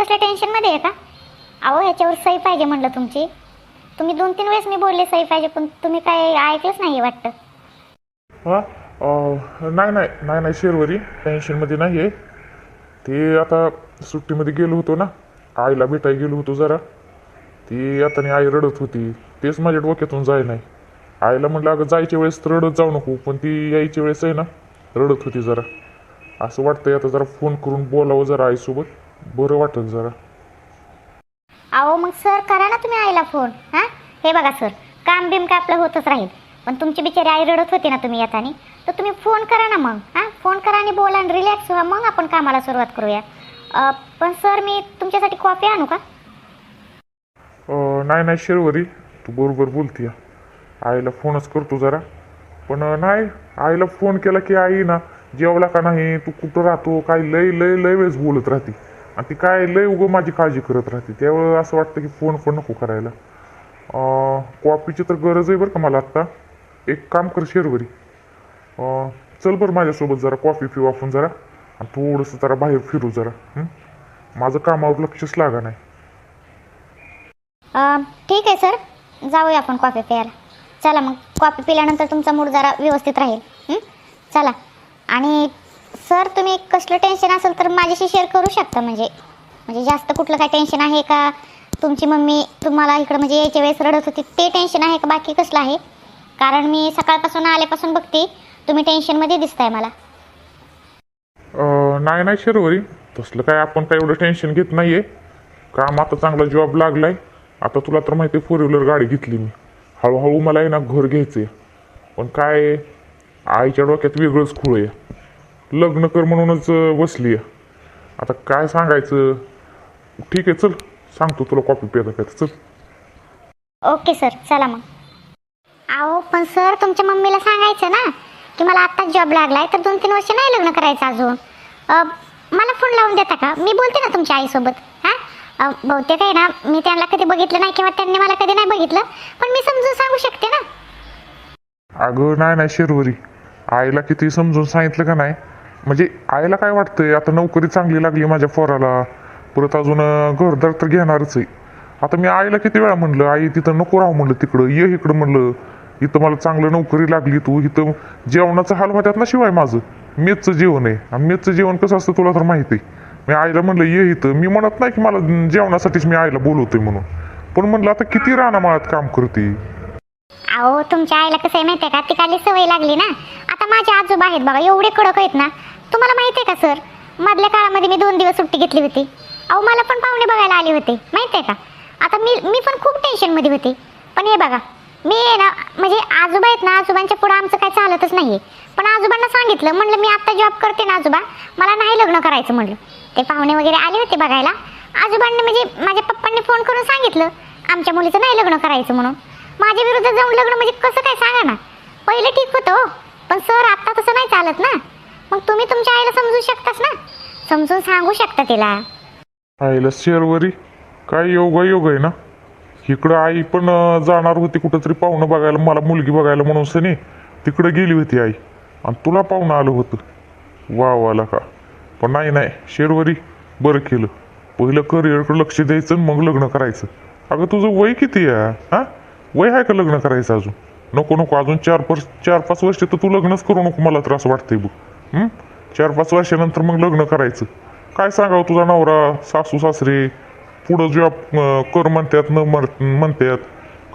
कसल्या टेन्शनमध्ये आहे का? अहो ह्याच्यावर सही पाहिजे म्हणलं तुमची. तुम्ही दोन तीन वेळेस मी बोलले सही पाहिजे पण तुम्ही काय ऐकलंच नाही वाटतं. हा? अं, नाही नाही नाही नाही शेरवरी. टेन्शनमध्ये नाही आहे. ते आता सुट्टीमध्ये गेलो होतो ना. आईला भेटायला गेलो होतो जरा. ती आता नाही आई रडत होती. तेच माझ्या डोक्यातून जाय नाही. आईला म्हटलं अगं जायच्या वेळेस तर रडत जाऊ नको पण ती यायच्या वेळेस आहे ना रडत होती जरा. असं वाटतंय आता जरा फोन करून बोलावं जरा आईसोबत. बरं वाटत जरा. अहो मग सर करा ना तुम्ही आईला फोन हां? हे बघा सर काम बिम काय आपलं होतच राहील. पण तुमची बिचारी आई रडत होती ना तुम्ही येतानी. तर तुम्ही फोन करा ना मग हां? फोन करा आणि बोला आणि रिलॅक्स व्हा. मग आपण कामाला सुरुवात करूया. अं, पण सर मी तुमच्यासाठी कॉफी आणू का? अं, नाही नाही शेरवरी. तू बरोबर बोलतीय आईला फोनच करतो जरा. पण अं, नाही आईला फोन केला की आई ना जेवला का नाही तू कुठं राहतो काय लय लय लय वेळेस बोलत राहते. आणि ती काय लय उगं माझी काळजी करत राहते. त्यावेळेस असं वाटतं की फोन पण नको करायला. कॉपीची कॉफीची तर गरज आहे बरं का मला आत्ता. एक काम कर शेरवरी. चल बरं माझ्यासोबत जरा कॉफी पिऊ आपण जरा. आणि थोडंसं जरा बाहेर फिरू जरा. माझं कामावर लक्षच लागा नाही. ठीक आहे सर जाऊया आपण कॉफी प्यायला. चला मग. कॉफी पिल्यानंतर तुमचा मूड जरा व्यवस्थित राहील. चला. आणि सर तुम्ही कसलं टेन्शन असेल तर माझ्याशी शेअर करू शकता म्हणजे. म्हणजे जास्त कुठलं काय टेन्शन आहे का? तुमची मम्मी तुम्हाला इकडं म्हणजे यायच्या वेळेस रडत होती ते टेन्शन आहे का? बाकी कसलं आहे? कारण मी सकाळपासून आल्यापासून बघते तुम्ही टेन्शनमध्ये दिसताय मला. अं, नाही नाही शर्वरी. तसलं काय आपण काय एवढं टेन्शन घेत नाहीये. काम आता चांगला जॉब लागलाय. आता तुला तर माहिती फोर व्हीलर गाडी घेतली मी. हळूहळू मला आहे ना घर घ्यायचंय. पण काय आईच्या डोक्यात वेगळंच खूळ आहे. लग्न कर म्हणूनच बसली आहे आता काय सांगायचं? ठीक आहे चल. सांगतो तुला कॉपी पेता पेता चल. ओके सर चला मग. अहो पण सर तुमच्या मम्मीला सांगायचं ना की मला आत्ताच जॉब लागलाय तर दोन तीन वर्ष नाही लग्न करायचं अजून. अ, मला फोन लावून देता का? मी बोलते ना तुमच्या आईसोबत हां? अ, बहुतेक आहे ना मी त्यांना कधी बघितलं नाही किंवा त्यांनी मला कधी नाही बघितलं पण मी समजून सांगू शकते ना. अगं नाही नाही शेरवरी. आईला किती समजून सांगितलं का नाही? म्हणजे आईला काय वाटतंय? आता नोकरी चांगली लागली माझ्या पोराला. परत अजून घरदार तर घेणारच आहे. आता मी आईला किती वेळा म्हणलं आई तिथं नको राहू म्हणलं तिकडं ये इकडं म्हणलं. इथं मला चांगलं नोकरी लागली तू इथं जेवणाचं हाल होत्यात ना शिवाय माझं. मेचचं जेवण आहे. आणि मेचचं जेवण कसं असतं तुला तर माहिती आहे. मी आईला म्हणलं ये इथं. मी म्हणत नाही की मला जेवणासाठीच मी आईला बोलवतोय म्हणून. पण म्हणलं आता किती रानामाळात काम करते? अहो तुमच्या आईला कसं आहे माहिती आहे का तिकाली सवय लागली ना. आता माझे आजोबा आहेत बघा एवढे कडक आहेत ना. तुम्हाला माहिती आहे का सर? मधल्या काळामध्ये मी दोन दिवस सुट्टी घेतली होती. अहो मला पण पाहुणे बघायला आले होते. माहिती आहे का? आता मी मी पण खूप टेन्शनमध्ये होते. पण हे बघा मी आहे ना म्हणजे आजोबा आहेत ना आजोबांच्या पुढं आमचं काय चालतच नाही पण आजोबांना सांगितलं म्हणलं मी आता जॉब करते ना आजोबा मला नाही लग्न करायचं म्हणलं. ते पाहुणे वगैरे आले होते बघायला. आजोबांनी म्हणजे माझ्या पप्पांनी फोन करून सांगितलं आमच्या मुलीचं नाही लग्न करायचं म्हणून. माझ्या विरुद्ध जाऊन लग्न म्हणजे कसं काय सांगा ना? पहिलं ठीक होतं हो. पण सर आत्ता तसं नाही चालत ना. मग तुम्ही तुमच्या आईला समजू शकताच ना? समजून सांगू शकता तिला. आईला शेरवरी. काय योगा योग आहे ना? इकडं आई पण जाणार होती कुठंतरी पाहुणं बघायला मला मुलगी बघायला म्हणून सनी. तिकडं गेली होती आई. आणि तुला पाहुणं आलं होतं. वा वाला का? पण नाही नाही. शेरवरी बरं केलं. पहिलं करिअरकडं लक्ष द्यायचं मग लग्न करायचं. अगं तुझं वय किती आहे? हां? वय आहे का लग्न करायचं अजून? नको नको अजून चार पर चार पाच वर्ष तर तू लग्नच करू नको मला त्रास वाटतंय बघ. चार पाच वर्षानंतर मग लग्न करायचं. काय सांगावं तुझा नवरा सासू सासरे? पुढं जॉब कर म्हणतात न मर- म्हणतात.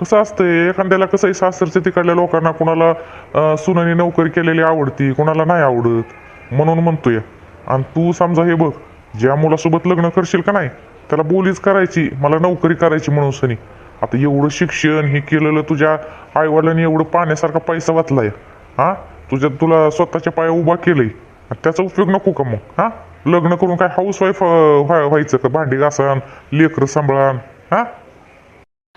कसं असतंय? एखाद्याला कसं आहे सासरच्या तिकडल्या लोकांना कोणाला सुनानी नोकरी केलेली आवडती कोणाला नाही आवडत. म्हणून म्हणतोय. आणि तू समजा हे बघ ज्या मुलासोबत लग्न करशील का नाही त्याला बोलीच करायची मला नोकरी करायची म्हणून सनी. आता एवढं शिक्षण हे केलेलं तुझ्या आईवडिलांनी एवढं पाण्यासारखा पैसा वाचलाय हा? तुझ्या तुला स्वतःच्या पाया उभा केलंय. त्याचा उपयोग नको का मग? हा? लग्न करून काय हाऊस वाईफ व्हायचं का? भांडी घासान लेकर सांभाळान. हा?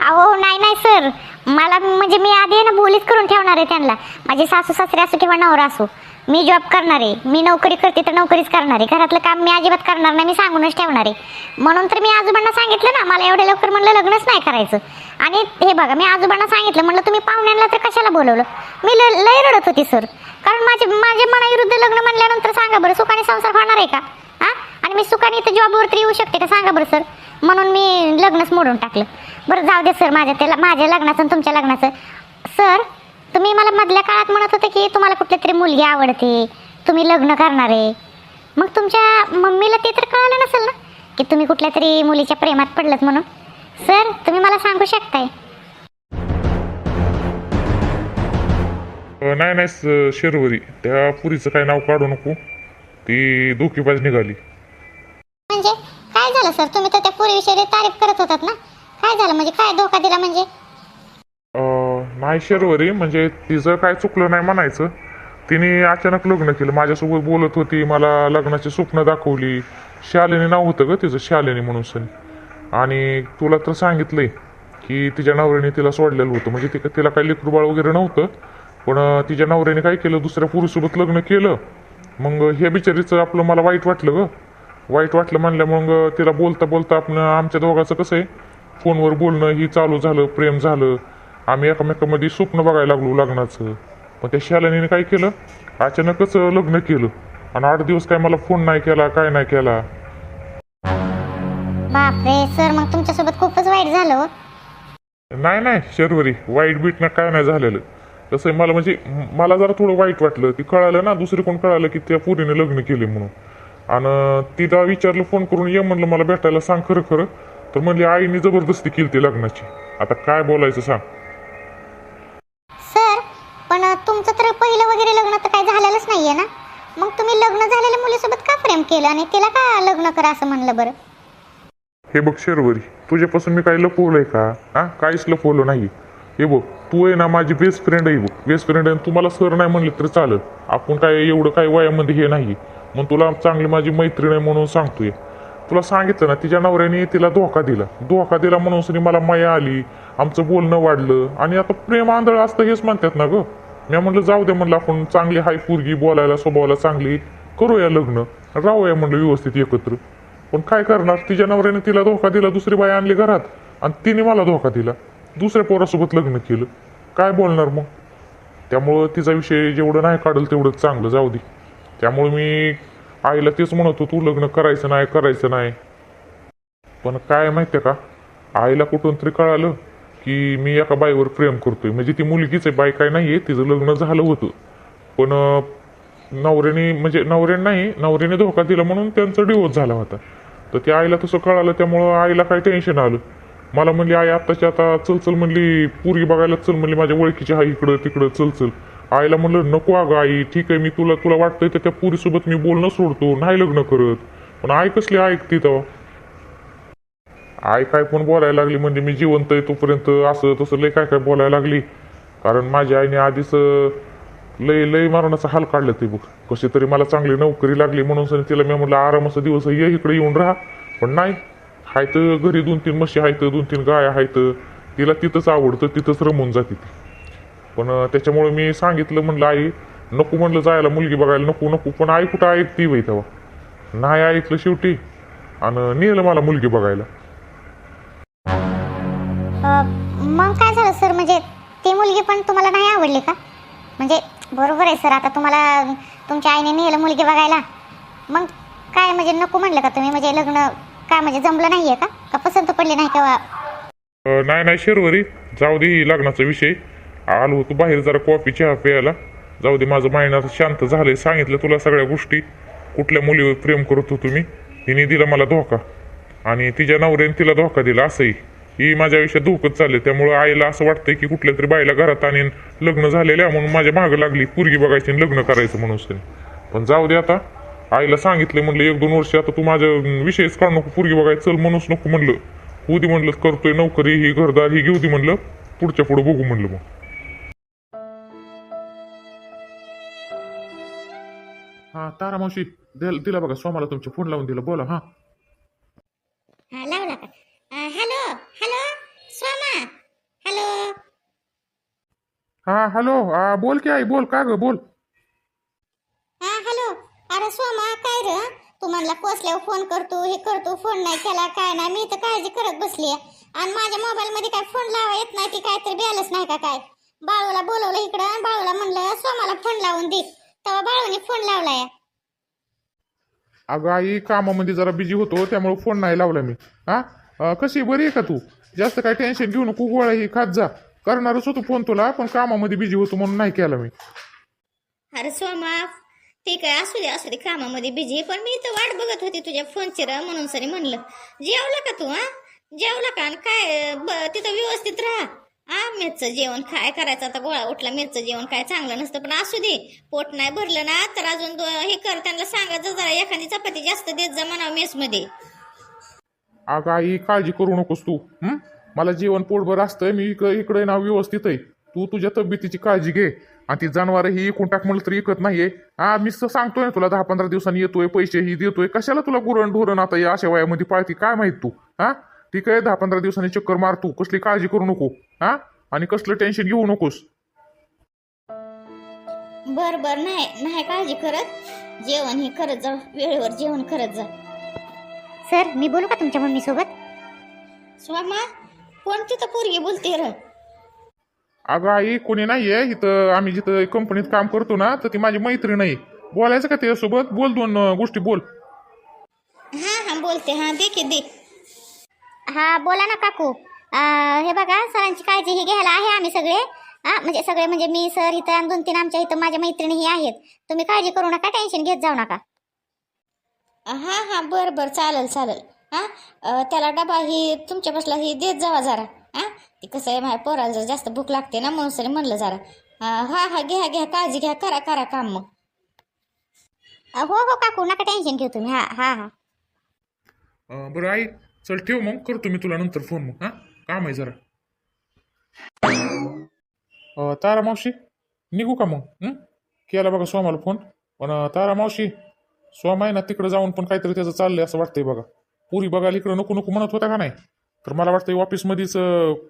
अहो नाही नाही सर मला म्हणजे मी आधी ना बोलीच करून ठेवणार आहे त्यांना. माझे सासू सासरे असो किंवा नवरा असो. मी जॉब करणार आहे. मी नोकरी करते तर नोकरीच करणार आहे. घरातलं काम मी अजिबात करणार नाही मी सांगूनच ठेवणार आहे. म्हणून तर मी आजोबांना सांगितलं ना मला एवढ्या लवकर म्हणलं लग्नच नाही करायचं. आणि हे बघा मी आजोबांना सांगितलं म्हणलं तुम्ही पाहुण्यांना तर कशाला बोलवलं? मी ल- लय रडत होती सर कारण माझे माझे मनाविरुद्ध लग्न म्हणल्यानंतर सांगा बरं सुखाने संसार होणार आहे का? हां? आणि मी सुखाने इथं जॉबवरती येऊ शकते का? सांगा बरं सर म्हणून मी लग्नच मोडून टाकलं. बरं जाऊ दे सर माझ्या त्याला माझ्या लग्नाचं आणि तुमच्या लग्नाचं. सर तुम्ही मला मधल्या काळात म्हणत होते की तुम्हाला कुठली तरी मुलगी आवडते तुम्ही लग्न करणार. आहे मग तुमच्या मम्मीला ते तर कळालं नसेल ना की तुम्ही कुठल्या तरी मुलीच्या प्रेमात पडलत म्हणून. सर तुम्ही मला सांगू शकताय? नाही नाही शर्वरी. त्या पुरीचं काय नाव काढू नको. ती धोकीबाज निघाली. म्हणजे? काय झालं सर? तुम्ही तर त्या पूर्वीविषयी तारीफ करत होतात ना? काय झालं? म्हणजे काय धोका दिला म्हणजे? नाही शर्वरी म्हणजे तिचं काय चुकलं नाही म्हणायचं. तिने अचानक लग्न केलं. माझ्यासोबत बोलत होती मला लग्नाची स्वप्न दाखवली. शालिनी नाव होतं ग तिचं शालिनी म्हणून सनी. आणि तुला तर सांगितलंय की तिच्या नवऱ्याने तिला सोडलेलं होतं. म्हणजे तिक तिला काही लेकरूबाळ वगैरे नव्हतं पण तिच्या नवऱ्याने काय केलं? दुसऱ्या पुरुषसोबत लग्न केलं. मग हे बिचारीचं आपलं मला वाईट वाटलं ग. वाईट वाटलं म्हणलं मग तिला बोलता बोलता आपण आमच्या दोघाचं कसं आहे? फोनवर बोलणं ही चालू झालं प्रेम झालं. आम्ही एकमेकांमध्ये स्वप्न बघायला लागलो लग्नाचं. पण त्या शालिनीने काय केलं? अचानकच लग्न केलं. आणि आठ दिवस काय मला फोन नाही केला काय नाही केला. बापरे सर मग तुमच्यासोबत खूपच वाईट झालं हो. नाही नाही शर्वरी वाईट बीट ना काय नाही झालेलं. आहे मला म्हणजे म- मला जरा थोडं वाईट वाटलं. ती कळालं ना दुसरी कोण कळालं की त्या पुरीने लग्न केले म्हणून. आणि तिला विचारलं फोन करून ये म्हणलं मला भेटायला सांग खरं खरं. तर म्हणली आईने जबरदस्ती केली ती लग्नाची. आता काय बोलायचं सांग सर पण तुमचं तर पहिलं वगैरे लग्न तर काय झालेलंच नाहीये ना? मग तुम्ही लग्न झालेल्या मुलीसोबत का प्रेम केलं आणि तिला का लग्न करा असं म्हणलं बरं? हे बघ शेरवरी तुझ्यापासून मी काही लपवलंय का? हा? काहीच लपवलं नाही. हे बघ तू आहे ना माझी बेस्ट फ्रेंड आहे बघ. बेस्ट फ्रेंड आहे तुम्हाला सर नाही म्हणलं तरी चालत. आपण काय एवढं काय वयामध्ये हे नाही. मग तुला चांगली माझी मैत्रीण आहे म्हणून सांगतोय. तुला सांगितलं ना तिच्या नवऱ्याने तिला धोका दिला. धोका दिला म्हणून सनी मला माया आली. आमचं बोलणं वाढलं. आणि आता प्रेम आंधळ असतं हेच म्हणतात ना ग. मी म्हणलं जाऊ दे म्हणलं आपण चांगली हाय पोरगी बोलायला स्वभावाला चांगली. करूया लग्न. राहूया म्हणलं व्यवस्थित एकत्र. पण काय करणार? तिच्या नवऱ्याने तिला धोका दिला दुसरी बाई आणली घरात. आणि तिने मला धोका दिला. दुसऱ्या पोरासोबत लग्न केलं. काय बोलणार मग? त्यामुळं तिचा विषय जेवढं नाही काढल तेवढं चांगलं. जाऊ दे. त्यामुळे मी आईला तेच म्हणतो तू लग्न करायचं नाही करायचं नाही. पण काय माहितीये का? आईला कुठून तरी कळालं. की मी एका बाईवर प्रेम करतोय. म्हणजे ती मुलगीच आहे बाई काय नाही तिचं लग्न झालं होतं. पण नवऱ्याने म्हणजे नवऱ्याने नाही नवऱ्याने धोका दिला म्हणून त्यांचा डिवोर्स झाला होता. तर त्या आईला तसं कळालं त्यामुळं आईला काय टेन्शन आलं. मला म्हणली आई आत्ताची आता चल चल म्हणली पूर्वी बघायला चल म्हणली माझ्या ओळखीची आहे इकडं तिकडं चल चल आईला म्हणलं नको अगं आई ठीक आहे मी तुला तुला वाटतंय तर त्या पुरीसोबत मी बोलणं सोडतो नाही लग्न करत. पण आई कसली ऐकते तेव्हा? आई काय पण बोलायला लागली म्हणजे मी जिवंत आहे तोपर्यंत असं तसं लय काय काय बोलायला लागली. कारण माझ्या आईने आधीच लय लय मारण्याचा हाल काढलं ते बघ. कशी तरी मला चांगली नोकरी लागली म्हणून सर तिला मी म्हटलं आरामाचा दिवस ये इकडे येऊन राहा. पण नाही हाय तर घरी दोन तीन म्हशी आहेत दोन तीन गाय आहेत तिला तिथंच आवडतं तिथंच रमून जाते ती. पण त्याच्यामुळे मी सांगितलं म्हणलं आई नको म्हणलं जायला मुलगी बघायला नको नको पण आई कुठं ऐकती बाई तेव्हा? नाही ऐकलं शेवटी. आणि नेलं मला मुलगी बघायला. मग काय झालं सर? म्हणजे ती मुलगी पण तुम्हाला नाही आवडली का? म्हणजे बरोबर आहे सर. आता तुम्हाला तुमच्या आईने नेलं मुलगी बघायला. मग काय म्हणजे नको म्हणलं का तुम्ही? म्हणजे लग्न काय म्हणजे जमलं नाहीये का? का पसंत पडली नाही का? नाही नाही शर्वरी. जाऊ दे लग्नाचा विषय. आलो होतो बाहेर जरा कॉफी चहा प्यायला. जाऊ दे माझं माइंड आता शांत झालंय. सांगितलं तुला सगळ्या गोष्टी. कुठल्या मुलीवर प्रेम करत होतो मी? हिने दिला मला धोका. आणि तिच्या नवऱ्याने तिला धोका दिला असंही. ही माझ्या आयुष्यात धोकत चालले त्यामुळं आईला असं वाटतंय की कुठल्या तरी बाईला घरात आणीन लग्न झालेल्या म्हणून माझ्या मागं लागली. पोरगी बघायची आणि लग्न करायचं म्हणून पण जाऊ दे आता. आईला सांगितलं म्हणलं एक दोन वर्ष आता तू माझ्या विषयच काढ नको पोरगी बघायचं चल म्हणूच नको म्हणलं. होऊ दे म्हणलं करतोय नोकरी ही घरदार ही घेऊ दे म्हणलं. पुढच्या पुढे बघू म्हणलं मग. हा तारा मावशी तिला दिला बघा सोमाला तुमच्या फोन लावून दिला. बोला हा लावला का हॅलो हॅलो स्वामा हॅलो हा हॅलो. बोल की आई बोल. का ग बोल. हा हॅलो. अरे सोमा काय रे? तू म्हणला पोचल्यावर फोन करतो हे करतो फोन नाही केला काय नाही. मी तर काळजी करत बसली आणि माझ्या मोबाईल मध्ये काय फोन लावा येत नाही ती काय तर बॅलन्स नाही का काय? बाळूला बोलवलं इकडं बाळूला म्हणलं सोमाला फोन लावून दे. तेव्हा बाळूने फोन लावलाय. अगं आई कामामध्ये जरा बिजी होतो त्यामुळे फोन नाही लावला मी. हा? कशी बरी आहे का तू? जास्त काय टेन्शन घेऊ नको गोळ्या ही खात जा. करणारच होतो फोन तुला पण कामामध्ये बिजी होतो म्हणून नाही केला मी. अरे सोमा ठीक आहे असू दे असू दे कामामध्ये बिझी पण मी इथं वाट बघत होती तुझ्या फोनची र म्हणून सरी म्हणलं. जेवला का तू हा? जेवला का? आणि काय ब- तिथं व्यवस्थित राहा. हा मेचं जेवण काय करायचं? आता गोळा उठला मेचं जेवण काय चांगलं नसतं पण असू दे. पोट नाही भरलं ना तर अजून दो- हे कर त्यांना सांगायचं जरा एखादी चपाती जास्त देत जा म्हणा मेसमध्ये. अगं आई काळजी करू नकोस तू हं? मला जेवण पोटभर असतंय मी इकडे इकडे ना व्यवस्थित आहे. तू तुझ्या तब्येतीची काळजी घे. आणि ती जनावर ही इकून टाक म्हणलं तरी इकत नाहीये. हा मी सांगतोय ना तुला दहा पंधरा दिवसांनी येतोय पैसे ही देतोय. कशाला तुला गुरण ढोरण आता या अशा वयामध्ये पाळती? काय माहीत तू? हा ठीक आहे दहा पंधरा दिवसांनी चक्कर मार तू. कसली काळजी करू नको. हा आणि कसलं टेन्शन घेऊ नकोस. बर बर नाही नाही काळजी करत. जेवण हे करत जा वेळेवर जेवण करत जा. सर मी बोलू का तुमच्या मम्मीसोबत? स्वामा? कोण तिथं पोरगी बोलते र. अगं आई कोणी नाहीये. इथं आम्ही जिथं कंपनीत काम करतो ना तर ती माझी मैत्रीण आहे. बोलायचं का त्याच्यासोबत बोल दोन अं, गोष्टी बोल. हा हा बोलते. हा दे की दे. हा बोला ना काकू. अं, हे बघा सरांची काळजी ही घ्यायला आहे आम्ही सगळे. हा म्हणजे सगळे म्हणजे मी सर इथं आणि दोन तीन आमच्या इथं माझ्या मैत्रिणीही आहेत. तुम्ही काळजी करू नका टेन्शन घेत जाऊ नका. हा हा बर बर. चालेल चालेल. हा? त्याला डबा ही तुमच्या बसला ही देत जावा जरा. हा? ती कसं आहे माझ्या पोराला जर जास्त भूक लागते ना म्हणून सरी म्हणलं जरा. हा हा हा घ्या घ्या काळजी घ्या करा करा काम मग. अं, हो हो काकू नका टेन्शन घेऊ तुम्ही. हा हा हा. अं, बरं आई चल ठेव मग. करतो मी तुला नंतर फोन मग. हा? काम आहे जरा. अं, तारा मावशी निघू का मग? हं? केला बघा सोमाला फोन पण अं, तारा मावशी सोमा आहे ना तिकडे जाऊन पण काहीतरी त्याचं चाललंय असं वाटतंय बघा. पुरी बघायला इकडं नको नको म्हणत होता का नाही? तर मला वाटतं ऑफिसमध्येच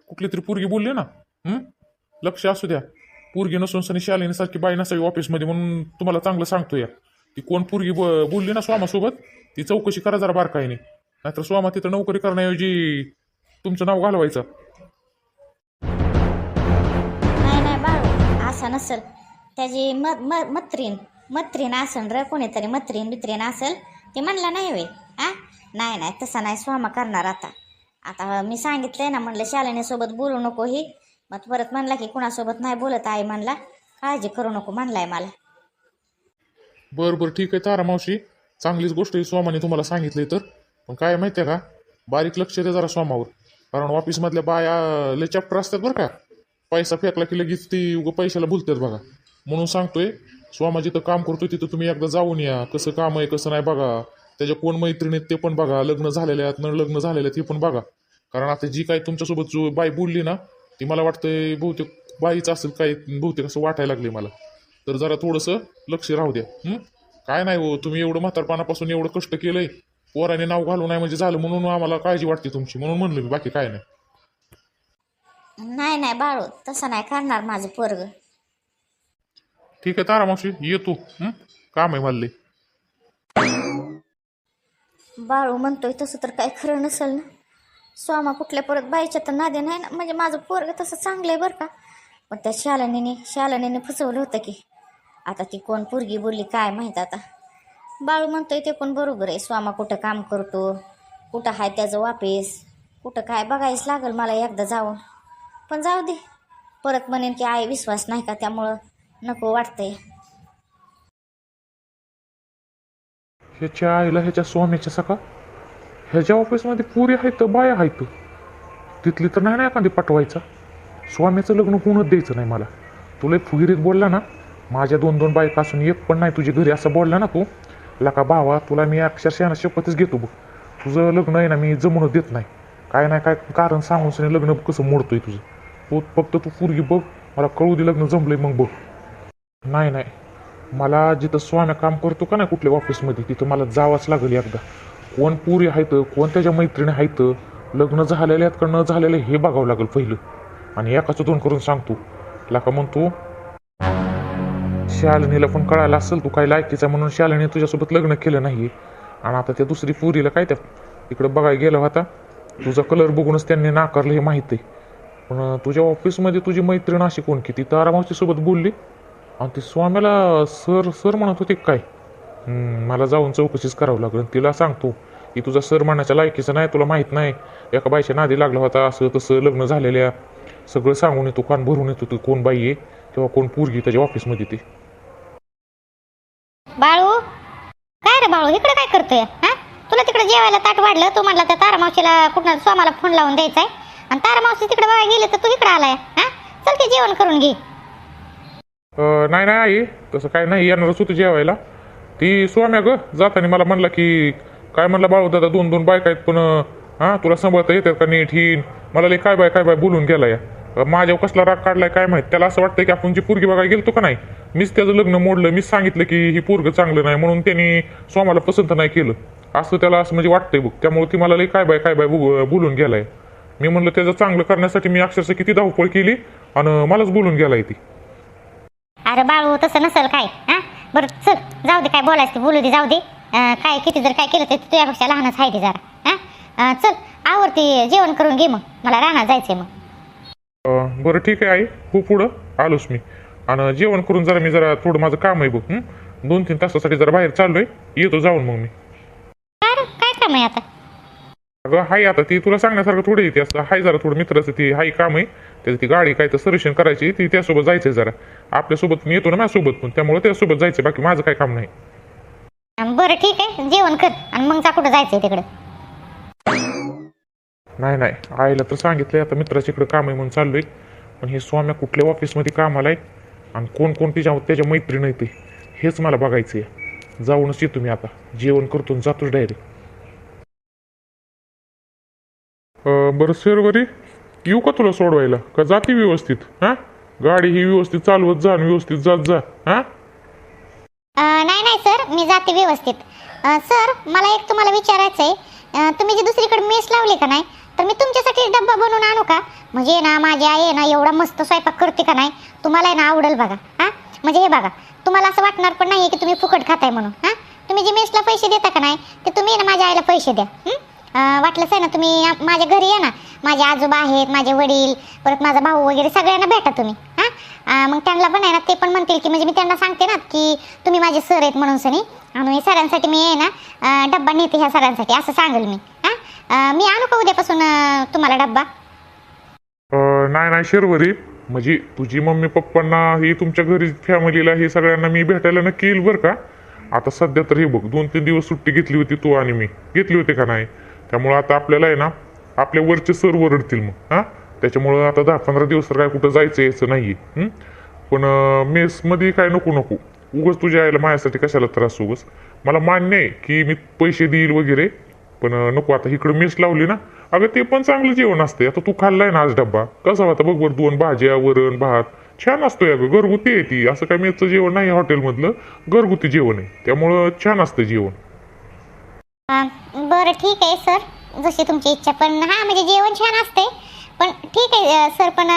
कुठली तरी पोरगी बोलली ना? लक्ष असू द्या. पोरगी नसून सनी शालिनी सारखी बाई नसावी ऑफिसमध्ये म्हणून तुम्हाला चांगलं सांगतो या ती कोण पोरगी ब- बोलली ना स्वामासोबत ती चौकशी करा जरा बारकाईने. नाहीतर स्वामा तिथं नोकरी करण्याऐवजी तुमचं नाव घालवायचं. नाही नाही बाळू असं नसल. त्याची म म मत्रीन मत्रीन असन र कोणीतरी मत्रीन बित्रीन असल ते म्हणलं नाही वे नाही नाही तसं नाही स्वामा करणार आता. आता मी सांगितलंय ना म्हणलं शालिनीसोबत बोलू नको ही. मग परत म्हणला की कुणासोबत नाही बोलत आई म्हणला काळजी करू नको म्हणलाय मला. बरं बरं ठीक आहे तारा मावशी. चांगलीच गोष्ट आहे स्वामाने तुम्हाला सांगितली तर. पण काय माहिती आहे का बारीक लक्ष दे जरा स्वामावर. कारण ऑफिसमधल्या बाया लय चॅप्टर असतात बरं का. पैसा फेकला की लगेच ती उगं पैशाला भुलतात बघा. म्हणून सांगतोय स्वामा जिथं काम करतोय तिथं तुम्ही एकदा जाऊन या. कसं काम आहे कसं नाही बघा. त्याच्या कोण मैत्रिणी आहेत ते पण बघा. लग्न झालेले आहेत न लग्न झालेले आहेत ते पण बघा. कारण आता जी काय तुमच्यासोबत जो बाई बोलली ना ती मला वाटतंय बहुतेक बाईच असेल काय बहुतेक असं वाटायला लागले मला. तर जरा थोडंसं लक्ष राहू द्या? काय नाही हो तुम्ही एवढं म्हातारपणापासून एवढं कष्ट केलंय. पोराने नाव घालू नाही म्हणजे झालं म्हणून आम्हाला काळजी वाटते तुमची. म्हणून म्हणलं मी बाकी काय नाही. नाही नाही बाळू तसं नाही करणार माझं पोरग. ठीक आहे तारा मावशी येतो? काम आहे मला. बाळू म्हणतोय तसं तर काही खरं नसेल ना. स्वामा कुठल्या परत बाईच्या तर नादे नाही ना. म्हणजे माझं पोरग तसं चांगलं आहे बरं का. पण त्या शालनीने शालनीने फसवलं होतं की. आता ती कोण पोरगी बोलली काय माहीत आता. बाळू म्हणतोय ते पण बरोबर आहे. स्वामा कुठं काम करतो कुठं आहे त्याचं वापस कुठं काय बघायच लागेल मला एकदा जाऊन. पण जाऊ दे. परत म्हणेन की आई विश्वास नाही का त्यामुळं नको वाटतंय. ह्याच्या आईला ह्याच्या स्वामीच्या सका ह्याच्या ऑफिसमध्ये पुरी आहेत बाया आहेत तिथली तर नाही ना एखादी पटवायचा. स्वामीचं लग्न होऊनच द्यायचं नाही मला. तुला फुगिरीत बोलला ना माझ्या दोन दोन बायका असून एक पण नाही तुझी घरी असं बोलला ना तू. लका भावा तुला मी अक्षरशः शपथच घेतो बघ. तुझं लग्न आहे ना मी जमूनच देत नाही. काय नाही काय कारण सांगून सनी लग्न कसं मोडतोय तुझं. तू फक्त तू पुरगी बघ मला कळू दे लग्न जमलंय मग बघ. नाही नाही. मला जिथं स्वाम्या काम करतो का नाही कुठल्या ऑफिसमध्ये तिथं मला जावंच लागेल एकदा. कोण पुरी आहेत कोण त्याच्या मैत्रिणी आहेत लग्न झालेले आहेत का न झालेले हे बघावं लागेल पहिलं. आणि एकाचं दोन करून सांगतो. लाका म्हणतो शालिनीला पण कळायला असेल तू काय लायकीचा म्हणून शालिनी तुझ्यासोबत लग्न केलं नाही आणि आता त्या दुसरी पुरीला काय त्या इकडं बघायला गेला होता. तुझा कलर बघूनच त्यांनी नाकारलं हे माहीत आहे. पण तुझ्या ऑफिसमध्ये तुझी मैत्रीण अशी कोण की ती तारामावशीसोबत बोलली? आणि ती स्वामीला सर सर म्हणत होते काय? मला जाऊन चौकशीच करावं लागेल. तिला सांगतो की तुझा सर म्हणायच्या लायकीचं नाही तुला माहीत नाही. एका बाईच्या नादी लागला होता असं तसं लग्न झालेल्या. सगळं सांगून येतो कान भरून येतो तू कोण बाई आहे किंवा कोण पोरगी त्याच्या ऑफिसमध्ये ते. बाळू? काय रे बाळू? इकडे काय करतोय? हा? तुला तिकडे जेवायला ताट वाढलं? तू म्हणला त्या तारा मावशीला कुठं स्वामाला फोन लावून द्यायचा आहे आणि तारा मावशी तिकडे बघा गेले तर तू इकडे आलाय. हा? चल ते जेवण करून घे. नाही नाही आई तसं काय नाही येणारच होतं जेवायला. ती स्वाम्या ग जाताना मला म्हणला की काय म्हणला बाळू दादा दोन दोन बायका आहेत पण हां तुला सांभाळता येतात का नीट ही मला लय काय बाय काय बाय बोलून गेला या माझ्यावर कसला राग काढलाय काय माहीत? त्याला असं वाटतं की आपण जी पोरगी बघायला गेलतो का नाही मीच त्याचं लग्न मोडलं मीच सांगितलं की ही पोरगं चांगलं नाही म्हणून त्यांनी स्वामाला पसंत नाही केलं. असं त्याला असं म्हणजे वाटतंय बघ त्यामुळे ती मला लई काय बाय काय बाय बोलून गेलाय. मी म्हणलं त्याचं चांगलं करण्यासाठी मी अक्षरशः किती धावपळ केली आणि मलाच बोलून गेलाय ती. अरे बाळू तसं नसेल काय? हा? बरं चल जाऊ दे काय बोलायचं ते बोलू दे जाऊ दे. काय किती जर काय केलं तर तुझ्यापेक्षा लहानच आहे ते जरा. हा? चल आवडते जेवण करून घे मग. मला राहणार जायचंय मग. बरं ठीक आहे आई. हो पुढं आलोच मी. आणि जेवण करून जरा मी जरा थोडं माझं काम आहे बघ? दोन तीन तासासाठी जरा बाहेर चाललोय. येतो जाऊन मग मी. काय काम आहे आता? अगं हाय आता ती तुला सांगण्यासारखं थोडी येते असं हाय जरा थोडं मित्राचं ती. हाय काम आहे. त्याची ती गाडी काय तर सर्व्हिसिंग करायची ती त्यासोबत जायचंय जरा. आपल्यासोबत मी येतो ना माझ्यासोबत पण त्यामुळे त्यासोबत जायचं बाकी माझं काय काम नाही. बरं ठीक आहे जेवण कर आणि मग जा कुठं जायचंय तिकडे. नाही नाही आईला तर सांगितलंय आता मित्राच्या इकडे काम आहे म्हणून चाललोय. पण हे स्वाम्या कुठल्या ऑफिसमध्ये कामाला आहे आणि कोण कोण तिच्या त्याच्या मैत्रीण आहे ते हेच मला बघायचं आहे जाऊनच येतो मी आता जेवण करतो आणि जातोच डायरेक्ट बरं शर्वरी येऊ का तुला सोडवायला? का जाते व्यवस्थित हां? गाडी ही व्यवस्थित चालवत जा आणि व्यवस्थित जात जा हां? अं, नाही नाही सर मी जाते व्यवस्थित. अं, सर मला एक तुम्हाला विचारायचं आहे तुम्ही जी दुसरीकडे मेस लावली का नाही तर मी तुमच्यासाठी डब्बा बनवून आणू का? म्हणजे ना माझी आई आहे ना एवढा मस्त स्वयंपाक करते का नाही तुम्हाला आहे ना आवडेल बघा हां? म्हणजे हे बघा तुम्हाला असं वाटणार पण नाही की तुम्ही फुकट खाताय म्हणून हां? तुम्ही जे मेसला पैसे देता का नाही ते तुम्ही ना माझ्या आईला पैसे द्या हं? अं, वाटलंच आहे ना तुम्ही आ- माझ्या घरी या ना माझे आजोबा आहेत माझे वडील परत माझा भाऊ वगैरे सगळ्यांना भेटा तुम्ही हां? मग त्यांना पण आहे ना ते पण म्हणतील की म्हणजे मी त्यांना सांगते ना की तुम्ही माझे सर आहेत म्हणून सनी. आणि सरांसाठी मी आहे ना डब्बा नेते ह्या सरांसाठी असं सांगेल मी हां? मी आणू का उद्यापासून तुम्हाला डब्बा? नाही नाही शर्वरी. म्हणजे तुझी मम्मी पप्पांना ही तुमच्या घरी फॅमिलीला हे सगळ्यांना मी भेटायला नक्की येईल बरं का? आता सध्या तर हे बघ दोन तीन दिवस सुट्टी घेतली होती तू आणि मी. घेतली होती का नाही? त्यामुळं आता आपल्याला आहे ना आपल्या वरचे सर वरडतील मग हां? त्याच्यामुळं आता दहा पंधरा दिवस तर काय कुठं जायचं यायचं नाही आहे पण मेसमध्ये काय नको नको. उगच तुझ्या आईला माझ्यासाठी कशाला त्रास उगस मला मान्य आहे की मी पैसे देईल वगैरे पण नको आता इकडं मेस लावली ना. अगं ते पण चांगलं जेवण असते आता तू खाल्लाय ना आज डब्बा. कसा होता बघ बरं दोन भाज्या वरण भात. छान असतोय अगं घरगुती आहे ती. असं काय मेसचं जेवण नाही हॉटेलमधलं. घरगुती जेवण आहे. त्यामुळं छान असतं जेवण. बरं ठीक आहे सर. जशी तुमची इच्छा पण हां म्हणजे जेवण छान असते पण ठीक आहे सर पण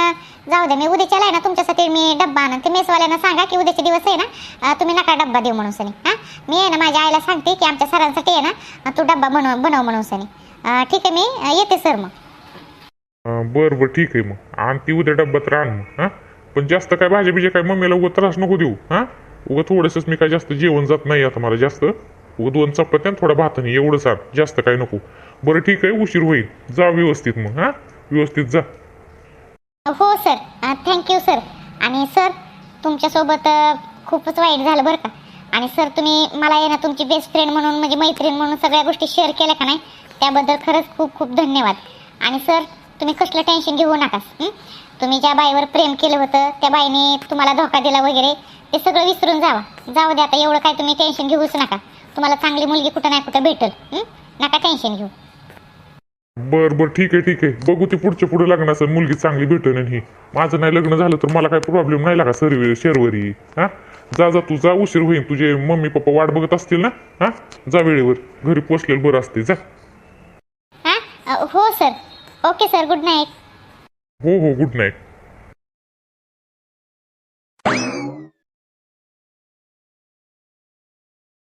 जाऊ द्या मी उद्याच्याला आहे ना तुमच्यासाठी मी डब्बा आणते मेसवाल्यांना सांगा की उद्याचे दिवस आहे ना तुम्ही नका डब्बा देऊ म्हणून सनी. हां? मी आहे ना माझ्या आईला सांगते की आमच्या सरांसाठी आहे ना तू डब्बा बनव बनव म्हणून सनी. ठीक आहे मी येते सर मग. बरं बरं ठीक आहे मग. आणि ती उद्या डब्यात राहण मग हां? पण जास्त काय भाज्या बिज्या काय मम्मीला उगं त्रास नको देऊ हां? उगं थोडंसंच मी काय जास्त जेवण जात नाही आता मला जास्त. उगं दोन चपात्या आणि थोडा भाताने एवढंच आण जास्त काय नको. बरं ठीक आहे उशीर होईल. जा व्यवस्थित मग हां? व्यवस्थित जा. हो सर. Thank you sir. आणि सर तुमच्यासोबत अ, खूपच वाईट झालं बरं का. आणि सर तुम्ही मला आहे ना तुमची बेस्ट फ्रेंड म्हणून म्हणजे मैत्रीण म्हणून सगळ्या गोष्टी शेअर केल्या का नाही? त्याबद्दल खरंच खूप खूप धन्यवाद. आणि सर तुम्ही कसलं टेन्शन घेऊ नकास तुम्ही ज्या बाईवर प्रेम केलं होतं त्या बाईने तुम्हाला धोका दिला वगैरे ते सगळं विसरून जावा. जाऊ द्या आता एवढं काय तुम्ही टेन्शन घेऊच नका. तुम्हाला चांगली मुलगी कुठं नाही कुठं भेटेल हं? नका टेन्शन घेऊ. बर बर ठीक आहे ठीक आहे. बघू ती पुढच्या पुढे लग्न असेल मुलगी चांगली भेटेल आणि ही. माझं नाही लग्न झालं तर मला काही प्रॉब्लेम नाही लागा सर्व शेरवरी. हा? जा जा तू जा उशीर होईल तुझे मम्मी पप्पा वाट बघत असतील ना? हा? जा वेळेवर. घरी पोचलेलं बरं असते जा. हां? हो sir. Okay sir. Good night. हो हो गुड नाईट.